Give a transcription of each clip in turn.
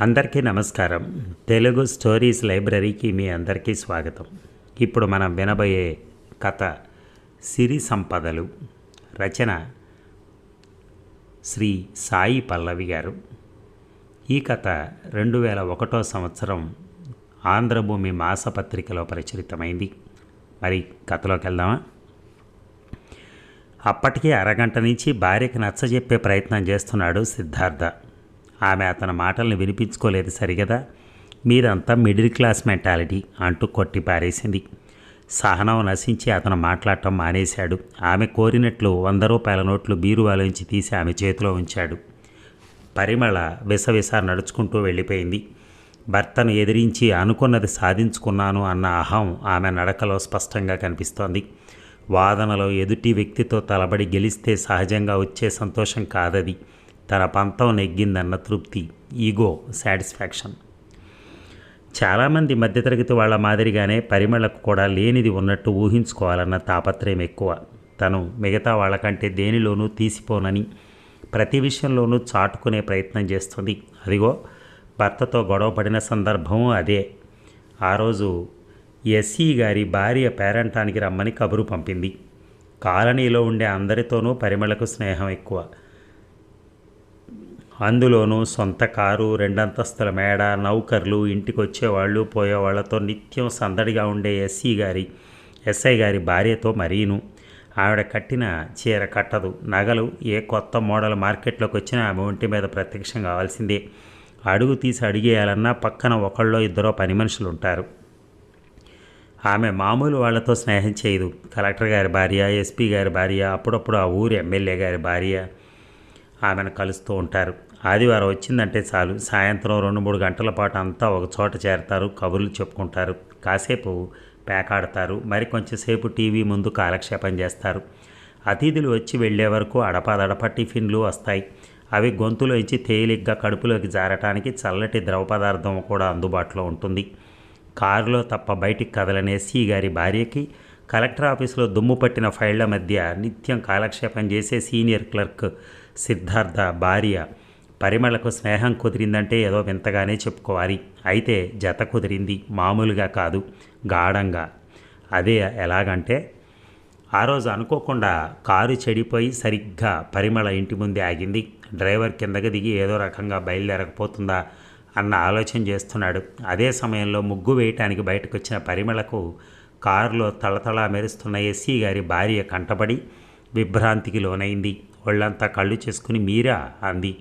అందరికీ నమస్కారం. తెలుగు స్టోరీస్ లైబ్రరీకి మీ అందరికీ స్వాగతం. ఇప్పుడు మనం వినబోయే కథ సిరి సంపదలు. రచన శ్రీ సాయి పల్లవి గారు. ఈ కథ రెండు వేల ఒకటో సంవత్సరం ఆంధ్రభూమి మాసపత్రికలో ప్రచురితమైంది. మరి కథలోకి వెళ్దామా? అప్పటికే అరగంట నుంచి భార్యకి నచ్చజెప్పే ప్రయత్నం చేస్తున్నాడు సిద్ధార్థ. ఆమె అతని మాటల్ని వినిపించుకోలేదు సరిగదా? మీరంతా మిడిల్ క్లాస్ మెంటాలిటీ అంటూ కొట్టి పారేసింది. సహనం నశించి అతను మాట్లాడటం మానేశాడు. ఆమె కోరినట్లు వంద రూపాయల నోట్లు బీరువాలోంచి తీసి ఆమె చేతిలో ఉంచాడు. పరిమళ విసవిస నడుచుకుంటూ వెళ్ళిపోయింది. భర్తను ఎదిరించి అనుకున్నది సాధించుకున్నాను అన్న అహం ఆమె నడకలో స్పష్టంగా కనిపిస్తోంది. వాదనలో ఎదుటి వ్యక్తితో తలబడి గెలిస్తే సహజంగా వచ్చే సంతోషం కాదది. తన పంతం నెగ్గిందన్న తృప్తి ఈగో సాటిస్ఫాక్షన్. చాలామంది మధ్యతరగతి వాళ్ళ మాదిరిగానే పరిమళకు కూడా లేనిది ఉన్నట్టు ఊహించుకోవాలన్న తాపత్రయం ఎక్కువ. తను మిగతా వాళ్ళకంటే దేనిలోనూ తీసిపోనని ప్రతి విషయంలోనూ చాటుకునే ప్రయత్నం చేస్తుంది. అదిగో భర్తతో గొడవపడిన సందర్భం అదే. ఆ రోజు ఎస్సీ గారి భార్య పేరంటానికి రమ్మని కబురు పంపింది. కాలనీలో ఉండే అందరితోనూ పరిమళకు స్నేహం ఎక్కువ. అందులోనూ సొంత కారు రెండంతస్తుల మేడ నౌకర్లు ఇంటికొచ్చేవాళ్ళు పోయేవాళ్ళతో నిత్యం సందడిగా ఉండే ఎస్సీ గారి ఎస్ఐ గారి భార్యతో మరీను. ఆవిడ కట్టిన చీర కట్టదు. నగలు ఏ కొత్త మోడల్ మార్కెట్లోకి వచ్చినా ఆమె ఒంటి మీద ప్రత్యక్షం కావాల్సిందే. అడుగు తీసి అడిగేయాలన్నా పక్కన ఒకళ్ళో ఇద్దరో పని మనుషులు ఉంటారు ఆమె మామూలు వాళ్ళతో స్నేహం చేయదు. కలెక్టర్ గారి భార్య ఎస్పీ గారి భార్య అప్పుడప్పుడు ఆ ఊరి ఎమ్మెల్యే గారి భార్య ఆమెను కలుస్తూ ఉంటారు. ఆదివారం వచ్చిందంటే చాలు. సాయంత్రం రెండు మూడు గంటల పాటు అంతా ఒక చోట చేరతారు కబుర్లు చెప్పుకుంటారు. కాసేపు పేకాడతారు. మరి కొంచెంసేపు టీవీ ముందు కాలక్షేపం చేస్తారు. అతిథులు వచ్చి వెళ్ళే వరకు అడపాదడప టిఫిన్లు వస్తాయి. అవి గొంతులోంచి తేలిగ్గా కడుపులోకి జారటానికి చల్లటి ద్రవ పదార్థం కూడా అందుబాటులో ఉంటుంది. కారులో తప్ప బయటికి కదలనే సీ గారి భార్యకి కలెక్టర్ ఆఫీసులో దుమ్ము పట్టిన ఫైళ్ళ మధ్య నిత్యం కాలక్షేపం చేసే సీనియర్ క్లర్క్ సిద్ధార్థ భార్య పరిమళకు స్నేహం కుదిరిందంటే ఏదో వింతగానే చెప్పుకోవాలి. అయితే జత కుదిరింది. మామూలుగా కాదు. గాఢంగా. అదే ఎలాగంటే ఆ రోజు అనుకోకుండా కారు చెడిపోయి సరిగ్గా పరిమళ ఇంటి ముందే ఆగింది. డ్రైవర్ కిందకి దిగి ఏదో రకంగా బయలుదేరకపోతుందా అన్న ఆలోచన చేస్తున్నాడు. అదే సమయంలో ముగ్గు వేయటానికి బయటకు వచ్చిన పరిమళకు కారులో తళతళ మెరుస్తున్న ఎస్సీ గారి భార్య కంటపడి విభ్రాంతికి లోనైంది. ఒళ్ళంతా కళ్ళు చేసుకుని మీరా? అంది.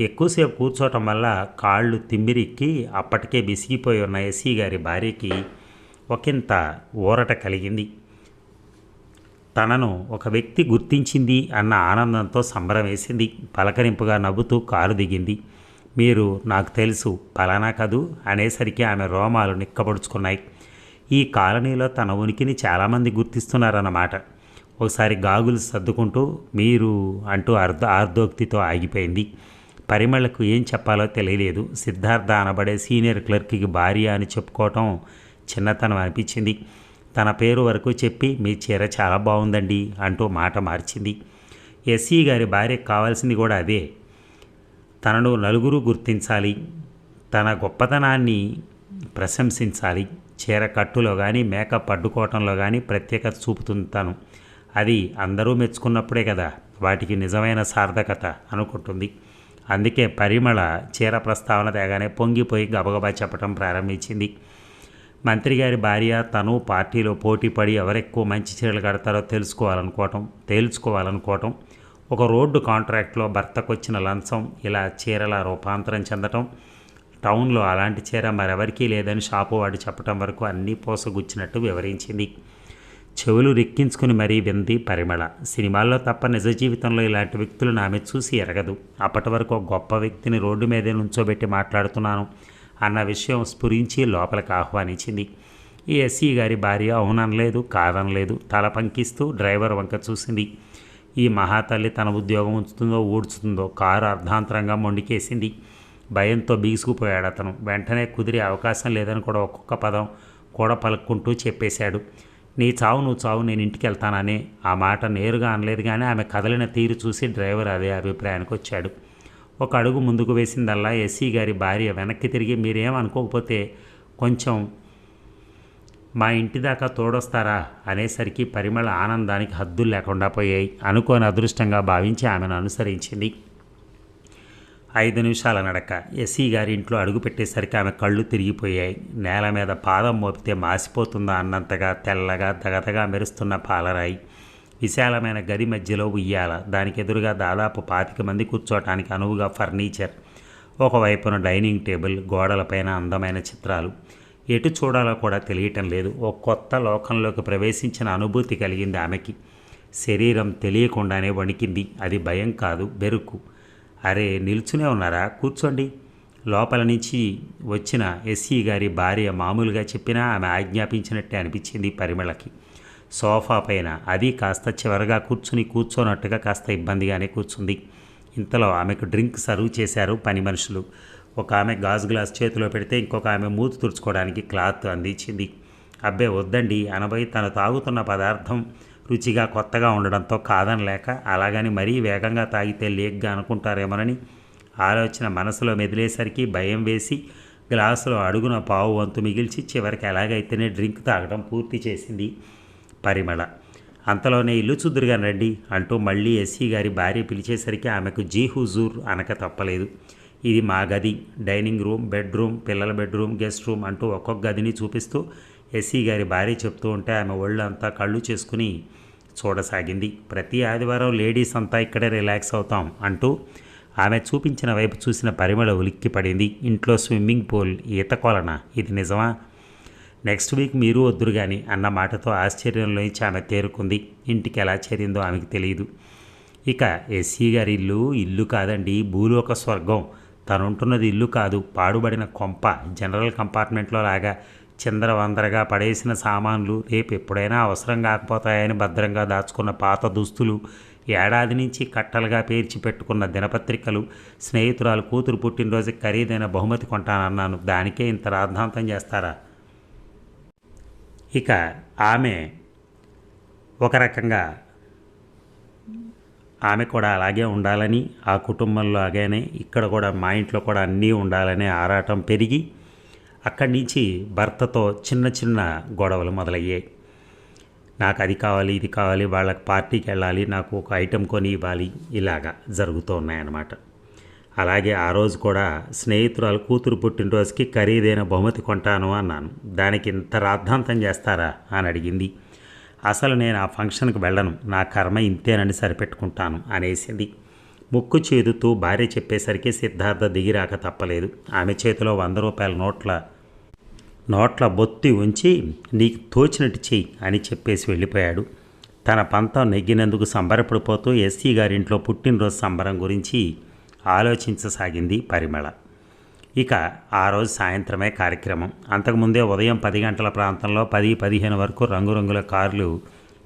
ఎక్కువసేపు కూర్చోవటం వల్ల కాళ్ళు తిమ్మిరిక్కి అప్పటికే బిసిగిపోయి ఉన్న ఎస్సీ గారి భార్యకి ఒకంత ఊరట కలిగింది. తనను ఒక వ్యక్తి గుర్తించింది అన్న ఆనందంతో సంబరం వేసింది. పలకరింపుగా నవ్వుతూ కారు దిగింది. మీరు నాకు తెలుసు పలానా కదూ అనేసరికి ఆమె రోమాలు నిక్కబడుచుకున్నాయి. ఈ కాలనీలో తన ఉనికిని చాలామంది గుర్తిస్తున్నారన్నమాట. ఒకసారి గాగులు సర్దుకుంటూ మీరు అంటూ అర్ధ ఆర్ధోక్తితో ఆగిపోయింది. పరిమళకు ఏం చెప్పాలో తెలియలేదు. సిద్ధార్థ అనబడే సీనియర్ క్లర్క్కి భార్య అని చెప్పుకోవటం చిన్నతనం అనిపించింది. తన పేరు వరకు చెప్పి మీ చీర చాలా బాగుందండి అంటూ మాట మార్చింది. ఎస్సీ గారి భార్యకు కావాల్సింది కూడా అదే. తనను నలుగురు గుర్తించాలి. తన గొప్పతనాన్ని ప్రశంసించాలి. చీర కట్టులో కానీ మేకప్ అడ్డుకోవటంలో కానీ ప్రత్యేకత చూపుతుంది తను. అది అందరూ మెచ్చుకున్నప్పుడే కదా వాటికి నిజమైన సార్థకత అనుకుంటుంది. అందుకే పరిమళ చీర ప్రస్తావన తేగానే పొంగిపోయి గబగబా చెప్పడం ప్రారంభించింది. మంత్రి గారి భార్య తను పార్టీలో పోటీపడి ఎవరెక్కువ మంచి చీరలు కడతారో తెలుసుకోవాలనుకోవటం తేల్చుకోవాలనుకోవటం ఒక రోడ్డు కాంట్రాక్ట్లో భర్తకు వచ్చిన లంచం ఇలా చీరల రూపాంతరం చెందటం టౌన్లో అలాంటి చీర మరెవరికీ లేదని షాపు వాడు చెప్పటం వరకు అన్నీ పోసగుచ్చినట్టు వివరించింది. చెవులు రెక్కించుకుని మరీ వింది పరిమళ. సినిమాల్లో తప్ప నిజ జీవితంలో ఇలాంటి వ్యక్తులను ఆమె చూసి ఎరగదు. అప్పటి వరకు గొప్ప వ్యక్తిని రోడ్డు మీదే నుంచోబెట్టి మాట్లాడుతున్నాను అన్న విషయం స్ఫురించి లోపలికి ఆహ్వానించింది. ఈ ఎస్సీ గారి భార్య అవుననలేదు కాదనలేదు. తల పంకిస్తూ డ్రైవర్ వంక చూసింది. ఈ మహాతల్లి తన ఉద్యోగం ఉంచుతుందో ఊడ్చుతుందో కారు అర్ధాంతరంగా మొండికేసింది. భయంతో బీసుకుపోయాడు అతను. వెంటనే కుదిరే అవకాశం లేదని కూడా ఒక్కొక్క పదం కూడా పలుక్కుంటూ చెప్పేశాడు. నీ చావు నువ్వు చావు నేను ఇంటికి వెళ్తానని ఆ మాట నేరుగా అనలేదు కానీ ఆమె కదలిన తీరు చూసి డ్రైవర్ అదే అభిప్రాయానికి వచ్చాడు. ఒక అడుగు ముందుకు వేసిందల్లా ఎస్సీ గారి భార్య వెనక్కి తిరిగి మీరేమనుకోకపోతే కొంచెం మా ఇంటి దాకా తోడొస్తారా? అనేసరికి పరిమళ ఆనందానికి హద్దులు లేకుండా పోయాయి. అనుకోని అదృష్టంగా భావించి ఆమెను అనుసరించింది. ఐదు నిమిషాల నడక. ఎస్సీ గారి ఇంట్లో అడుగుపెట్టేసరికి ఆమె కళ్ళు తిరిగిపోయాయి. నేల మీద పాదం మోపితే మాసిపోతుందా అన్నంతగా తెల్లగా దగదగా మెరుస్తున్న పాలరాయి. విశాలమైన గది మధ్యలో ఉయ్యాల. దానికి ఎదురుగా దాదాపు పాతిక మంది కూర్చోటానికి అనువుగా ఫర్నిచర్. ఒకవైపున డైనింగ్ టేబుల్ గోడలపైన అందమైన చిత్రాలు. ఎటు చూడాలో కూడా తెలియటం లేదు. ఓ కొత్త లోకంలోకి ప్రవేశించిన అనుభూతి కలిగింది ఆమెకి. శరీరం తెలియకుండానే వణికింది. అది భయం కాదు బెరుకు అరే నిల్చునే ఉన్నారా? కూర్చోండి. లోపల నుంచి వచ్చిన ఎస్సీ గారి భార్య మామూలుగా చెప్పినా ఆమె ఆజ్ఞాపించినట్టే అనిపించింది పరిమళకి. సోఫా పైన అది కాస్త చివరగా కూర్చుని కూర్చోనట్టుగా కాస్త ఇబ్బందిగానే కూర్చుంది. ఇంతలో ఆమెకు డ్రింక్ సర్వ్ చేశారు పని మనుషులు. ఒక ఆమె గాజు గ్లాస్ చేతిలో పెడితే ఇంకొక ఆమె మూతి తుడుచుకోవడానికి క్లాత్ అందించింది. అబ్బే వద్దండి. అనబోయి తను తాగుతున్న పదార్థం రుచిగా కొత్తగా ఉండడంతో కాదనలేక అలాగని మరీ వేగంగా తాగితే లేగ్గా అనుకుంటారేమోనని ఆలోచన మనసులో మెదిలేసరికి భయం వేసి గ్లాసులో అడుగున పావు వంతు మిగిల్చి చివరికి ఎలాగైతేనే డ్రింక్ తాగడం పూర్తి చేసింది పరిమళ. అంతలోనే ఇల్లు చుద్దురుగా రండి అంటూ మళ్ళీ ఎస్సీ గారి భార్య పిలిచేసరికి ఆమెకు జీ హుజూర్ అనక తప్పలేదు. ఇది మా గది. డైనింగ్ రూమ్ బెడ్రూమ్ పిల్లల బెడ్రూమ్ గెస్ట్ రూమ్ అంటూ ఒక్కొక్క గదిని చూపిస్తూ ఎస్సీ గారి భార్య చెప్తూ ఉంటే ఆమె ఒళ్ళు అంతా కళ్ళు చేసుకుని చూడసాగింది. ప్రతి ఆదివారం లేడీస్ అంతా ఇక్కడే రిలాక్స్ అవుతాం అంటూ ఆమె చూపించిన వైపు చూసిన పరిమళ ఉలిక్కి పడింది. ఇంట్లో స్విమ్మింగ్ పూల్ ఈత కొలన? ఇది నిజమా? నెక్స్ట్ వీక్ మీరు వద్దురు కానీ అన్న మాటతో ఆశ్చర్యంలోంచి ఆమె తేరుకుంది. ఇంటికి ఎలా చేరిందో ఆమెకు తెలియదు. ఇక ఎస్సీ గారి ఇల్లు ఇల్లు కాదండి భూలోక స్వర్గం. తనుంటున్నది ఇల్లు కాదు పాడుబడిన కొంప జనరల్ కంపార్ట్మెంట్లో లాగా చిందరవందరగా పడేసిన సామాన్లు రేపు ఎప్పుడైనా అవసరం కాకపోతాయని భద్రంగా దాచుకున్న పాత దుస్తులు ఏడాది నుంచి కట్టలుగా పేర్చి పెట్టుకున్న దినపత్రికలు స్నేహితురాలు కూతురు పుట్టినరోజు ఖరీదైన బహుమతి కొంటానన్నాను. దానికే ఇంత రాద్ధాంతం చేస్తారా? ఇక ఆమె ఒక రకంగా ఆమె కూడా అలాగే ఉండాలని ఆ కుటుంబంలో అలాగనే ఇక్కడ కూడా మా ఇంట్లో కూడా అన్నీ ఉండాలనే ఆరాటం పెరిగి అక్కడి నుంచి భర్తతో చిన్న చిన్న గొడవలు మొదలయ్యాయి. నాకు అది కావాలి ఇది కావాలి వాళ్ళకి పార్టీకి వెళ్ళాలి నాకు ఒక ఐటెం కొని ఇవ్వాలి ఇలాగా జరుగుతూ ఉన్నాయన్నమాట. అలాగే ఆ రోజు కూడా స్నేహితురాలు కూతురు పుట్టినరోజుకి ఖరీదైన బహుమతి కొంటాను అన్నాను. దానికి ఇంత రాద్ధాంతం చేస్తారా అని అడిగింది. అసలు నేను ఆ ఫంక్షన్కి వెళ్ళను నా కర్మ ఇంతేనని సరిపెట్టుకుంటాను అనేసింది. ముక్కు చేదుతూ భార్య చెప్పేసరికి సిద్ధార్థ దిగిరాక తప్పలేదు. ఆమె చేతిలో వంద రూపాయల నోట్ల నోట్ల బొత్తి ఉంచి నీకు తోచినట్టు చెయ్యి అని చెప్పేసి వెళ్ళిపోయాడు. తన పంతం నెగ్గినందుకు సంబరపడిపోతూ ఎస్సీ గారింట్లో పుట్టినరోజు సంబరం గురించి ఆలోచించసాగింది పరిమళ. ఇక ఆ రోజు సాయంత్రమే కార్యక్రమం. అంతకుముందే ఉదయం పది గంటల ప్రాంతంలో పది పదిహేను వరకు రంగురంగుల కార్లు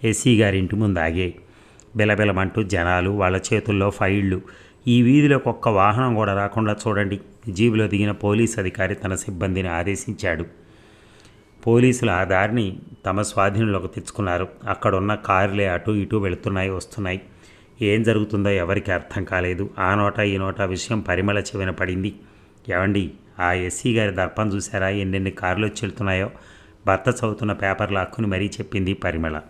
ఎస్సీ గారి ఇంటి ముందు ఆగాయి. బిలబిలమంటూ జనాలు వాళ్ళ చేతుల్లో ఫైళ్ళు. ఈ వీధిలోకి ఒక్క వాహనం కూడా రాకుండా చూడండి. జీబులో దిగిన పోలీస్ అధికారి తన సిబ్బందిని ఆదేశించాడు. పోలీసులు ఆ దారిని తమ స్వాధీనంలోకి తెచ్చుకున్నారు. అక్కడున్న కారులే అటు ఇటు వెళుతున్నాయి వస్తున్నాయి. ఏం జరుగుతుందో ఎవరికి అర్థం కాలేదు. ఆ నోట ఈ నోట విషయం పరిమళ చెవిన పడింది. ఏమండి ఆ ఎస్సీ గారి దర్పం చూసారా ఎన్నెన్ని కార్లు వచ్చి వెళ్తున్నాయో భర్త చదువుతున్న పేపర్లు లాక్కుని మరీ చెప్పింది పరిమళ.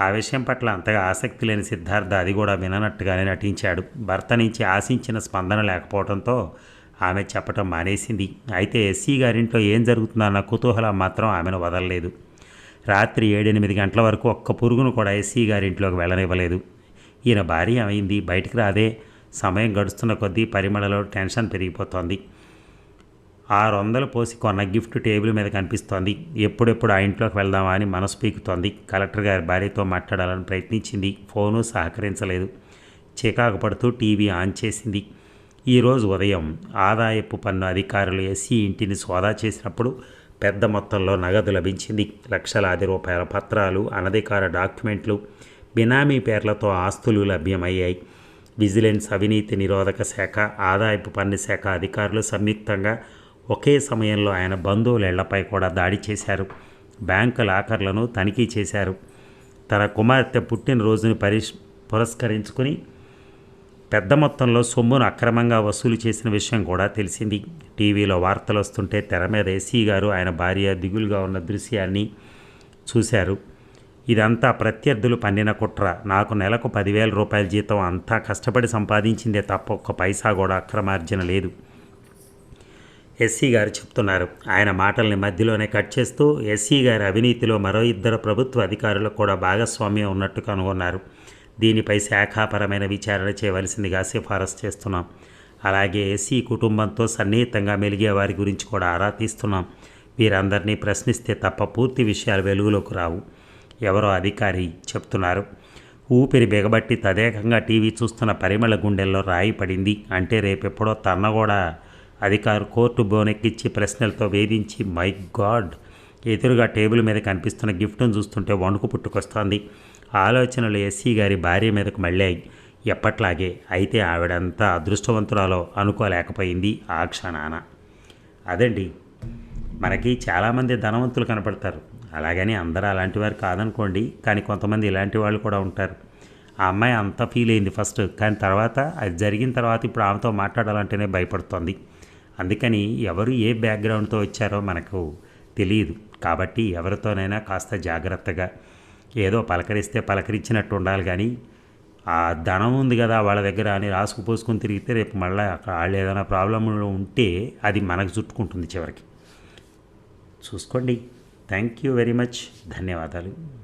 ఆ విషయం పట్ల అంతగా ఆసక్తి లేని సిద్ధార్థ అది కూడా విననట్టుగానే నటించాడు. భర్త నుంచి ఆశించిన స్పందన లేకపోవడంతో ఆమె చెప్పటం మానేసింది. అయితే ఎస్సీ గారింట్లో ఏం జరుగుతుందన్న కుతూహలం మాత్రం ఆమెను వదలలేదు. రాత్రి ఏడెనిమిది గంటల వరకు ఒక్క పురుగును కూడా ఎస్సీ గారింట్లోకి వెళ్ళనివ్వలేదు. ఈయన భార్య అయింది బయటికి రాదే. సమయం గడుస్తున్న కొద్దీ పరిమళలో టెన్షన్ పెరిగిపోతోంది. ఆరు వందలు పోసి కొన్న గిఫ్ట్ టేబుల్ మీద కనిపిస్తోంది. ఎప్పుడెప్పుడు ఆ ఇంట్లోకి వెళ్దామా అని మనసు పీకుతోంది. కలెక్టర్ గారి భార్యతో మాట్లాడాలని ప్రయత్నించింది. ఫోను సహకరించలేదు. చికాకు పడుతూ టీవీ ఆన్ చేసింది. ఈరోజు ఉదయం ఆదాయపు పన్ను అధికారులు ఎస్సీ ఇంటిని సోదా చేసినప్పుడు పెద్ద మొత్తంలో నగదు లభించింది. లక్షలాది రూపాయల పత్రాలు అనధికార డాక్యుమెంట్లు బినామీ పేర్లతో ఆస్తులు లభ్యమయ్యాయి. విజిలెన్స్ అవినీతి నిరోధక శాఖ ఆదాయపు పన్ను శాఖ అధికారులు సంయుక్తంగా ఒకే సమయంలో ఆయన బంధువుల ఇళ్ళపై కూడా దాడి చేశారు. బ్యాంకు లాకర్లను తనిఖీ చేశారు. తన కుమార్తె పుట్టినరోజుని పరిష్ పురస్కరించుకుని పెద్ద మొత్తంలో సొమ్మును అక్రమంగా వసూలు చేసిన విషయం కూడా తెలిసింది. టీవీలో వార్తలు వస్తుంటే తెర మీద ఎస్సీ గారు ఆయన భార్య దిగులుగా ఉన్న దృశ్యాన్ని చూశారు. ఇదంతా ప్రత్యర్థులు పన్నిన కుట్ర. నాకు నెలకు పదివేల రూపాయల జీతం అంతా కష్టపడి సంపాదించిందే తప్ప ఒక్క పైసా కూడా అక్రమార్జన లేదు. ఎస్సీ గారు చెప్తున్నారు. ఆయన మాటల్ని మధ్యలోనే కట్ చేస్తూ ఎస్సీ గారి అవినీతిలో మరో ఇద్దరు ప్రభుత్వ అధికారులకు కూడా భాగస్వామ్యం ఉన్నట్టు కనుగొన్నారు. దీనిపై శాఖాపరమైన విచారణ చేయవలసిందిగా సిఫారసు చేస్తున్నాం. అలాగే ఎస్సీ కుటుంబంతో సన్నిహితంగా మెలిగే వారి గురించి కూడా ఆరా తీస్తున్నాం. వీరందరినీ ప్రశ్నిస్తే తప్ప పూర్తి విషయాలు వెలుగులోకి రావు. ఎవరో అధికారి చెప్తున్నారు. ఊపిరి బిగబట్టి తదేకంగా టీవీ చూస్తున్న పరిమళ గుండెల్లో రాయి పడింది. అంటే రేపెప్పుడో తన కూడా అధికారు కోర్టు బోనెక్కిచ్చి ప్రశ్నలతో వేధించి మై గాడ్! ఎదురుగా టేబుల్ మీద కనిపిస్తున్న గిఫ్ట్ను చూస్తుంటే వణుకు పుట్టుకొస్తోంది. ఆలోచనలు ఎస్సీ గారి భార్య మీదకు మళ్ళాయి. ఎప్పట్లాగే అయితే ఆవిడంతా అదృష్టవంతురాలో అనుకోలేకపోయింది ఆ క్షణాన. అదండి మనకి చాలామంది ధనవంతులు కనపడతారు. అలాగని అందరూ అలాంటి వారు కాదనుకోండి కానీ కొంతమంది ఇలాంటి వాళ్ళు కూడా ఉంటారు. ఆ అమ్మాయి అంత ఫీల్ అయింది ఫస్ట్ కానీ తర్వాత అది జరిగిన తర్వాత ఇప్పుడు ఆమెతో మాట్లాడాలంటేనే భయపడుతోంది. అందుకని ఎవరు ఏ బ్యాక్గ్రౌండ్తో వచ్చారో మనకు తెలియదు. కాబట్టి ఎవరితోనైనా కాస్త జాగ్రత్తగా ఏదో పలకరిస్తే పలకరించినట్టు ఉండాలి కానీ ఆ ధనం ఉంది కదా వాళ్ళ దగ్గర అని రాసుకు పోసుకొని తిరిగితే రేపు మళ్ళీ వాళ్ళు ఏదైనా ప్రాబ్లంలో ఉంటే అది మనకు చుట్టుకుంటుంది చివరికి. చూసుకోండి. Thank you very much. ధన్యవాదాలు.